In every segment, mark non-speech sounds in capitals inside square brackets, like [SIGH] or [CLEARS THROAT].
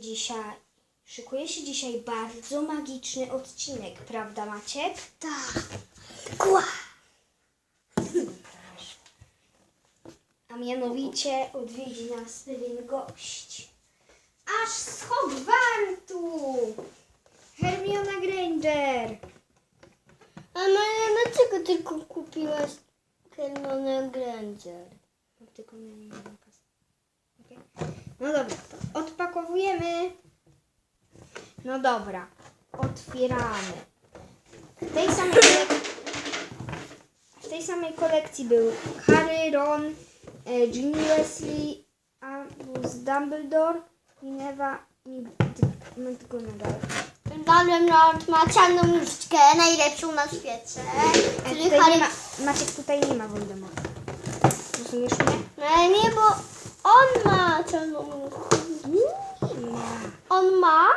Dzisiaj, szykuje się dzisiaj bardzo magiczny odcinek, prawda Maciek? Tak. Kła. A mianowicie odwiedzi nas pewien gość. Aż z Hogwartu! Hermiona Granger! A Maja, dlaczego tylko kupiłaś Hermione Granger? Tylko na nie mam kasy. Okej. No dobra, to odpakowujemy. No dobra, otwieramy. W tej samej kolekcji, w tej samej kolekcji był Harry, Ron, e, Ginny Weasley, Albus Dumbledore, Minerva i McGonagall. Voldemort ma czarną różdżkę, najlepszą na świecie. E, Czyli tutaj Harry... nie ma, Maciek, tutaj nie ma Voldemorta. Rozumiesz mnie? No nie, bo on ma czarną różdżkę. On ma?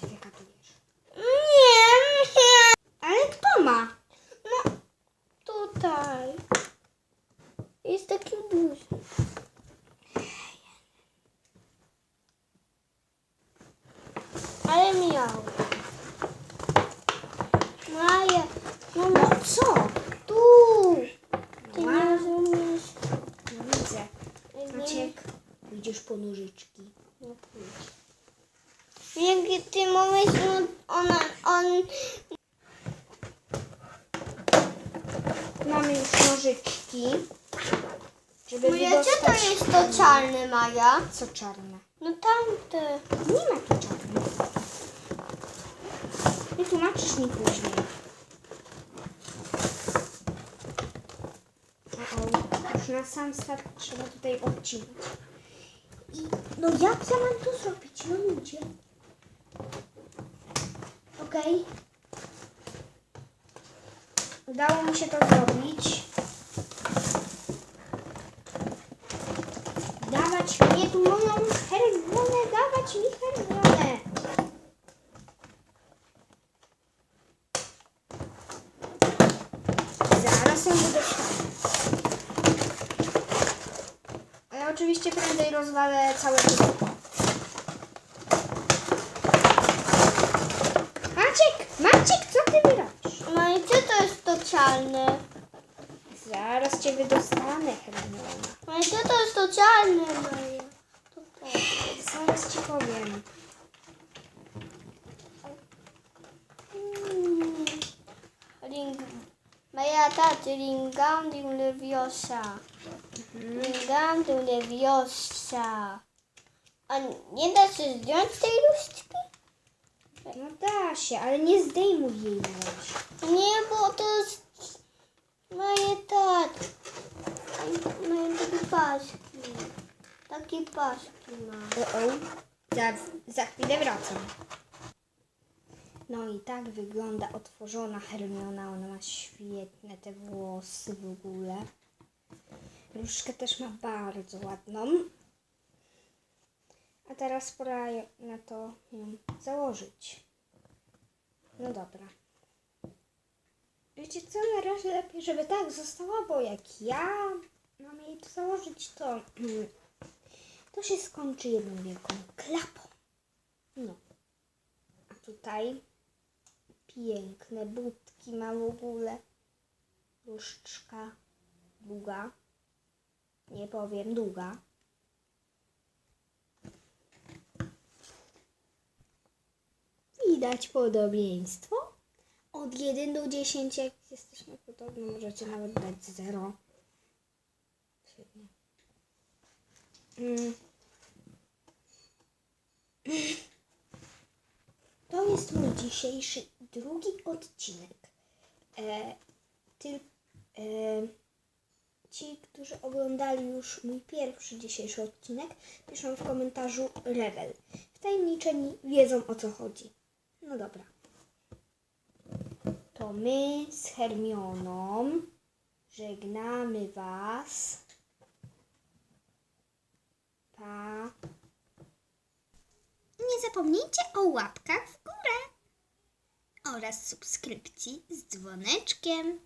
Ty wygadujesz. Nie, nie. Ale kto ma? No, tutaj. Jest taki duży. Ale miał. Maja, no, no Co? tu. Ty nie rozumiesz. No widzę. Maciek, pójdziesz po nożyczki. No pójdź. Jak ty mówisz, no ona, on... Mamy już nożyczki, żeby co to jest to czarne, Maja? Co czarne? No tamte. Nie ma tu czarnych. Wytłumaczysz mi później. O, już na sam start trzeba tutaj odcinać. I no jak ja mam to zrobić? No ludzie. Okej. Udało mi się to zrobić. Dawać mnie tu moją Hermionę, dawać mi Hermionę. Zaraz ją dostanę. A ja oczywiście prędzej rozwalę całe pudełko. Maciek! Co ty mi robisz? Maja, co to jest to czarne? Zaraz cię wydostanę, Hermiona. Maja, co to jest to czarne, Maja? To tak. Zaraz ci powiem. Mm. Ring... Maja, taty, Ringam Leviosa. Ringam Leviosa. A nie da się zdjąć tej różdżki? No da się, ale nie zdejmuj jej na razie. Nie, bo to jest moje tak. Moje takie paski. Takie paski ma. O, o. Za, za chwilę wracam. No i tak wygląda otworzona Hermiona. Ona ma świetne te włosy w ogóle. Różkę też ma bardzo ładną. A teraz pora na to ją założyć. No dobra. Wiecie co, na razie lepiej, żeby tak została, bo jak ja mam jej to założyć, to [CLEARS THROAT] to się skończy jedną wielką klapą. No. A tutaj piękne budki ma w ogóle. Różdżka długa. Nie powiem długa. Widać podobieństwo. Od 1 do 10, jak jesteśmy podobni, możecie nawet dać 0. Świetnie. Mm. To jest mój dzisiejszy drugi odcinek. E, ty, e, ci, którzy oglądali już mój pierwszy dzisiejszy odcinek, piszą w komentarzu Rebel. Wtajemniczeni wiedzą o co chodzi. No dobra. To my z Hermioną żegnamy Was. Pa. Nie zapomnijcie o łapkach w górę oraz subskrypcji z dzwoneczkiem.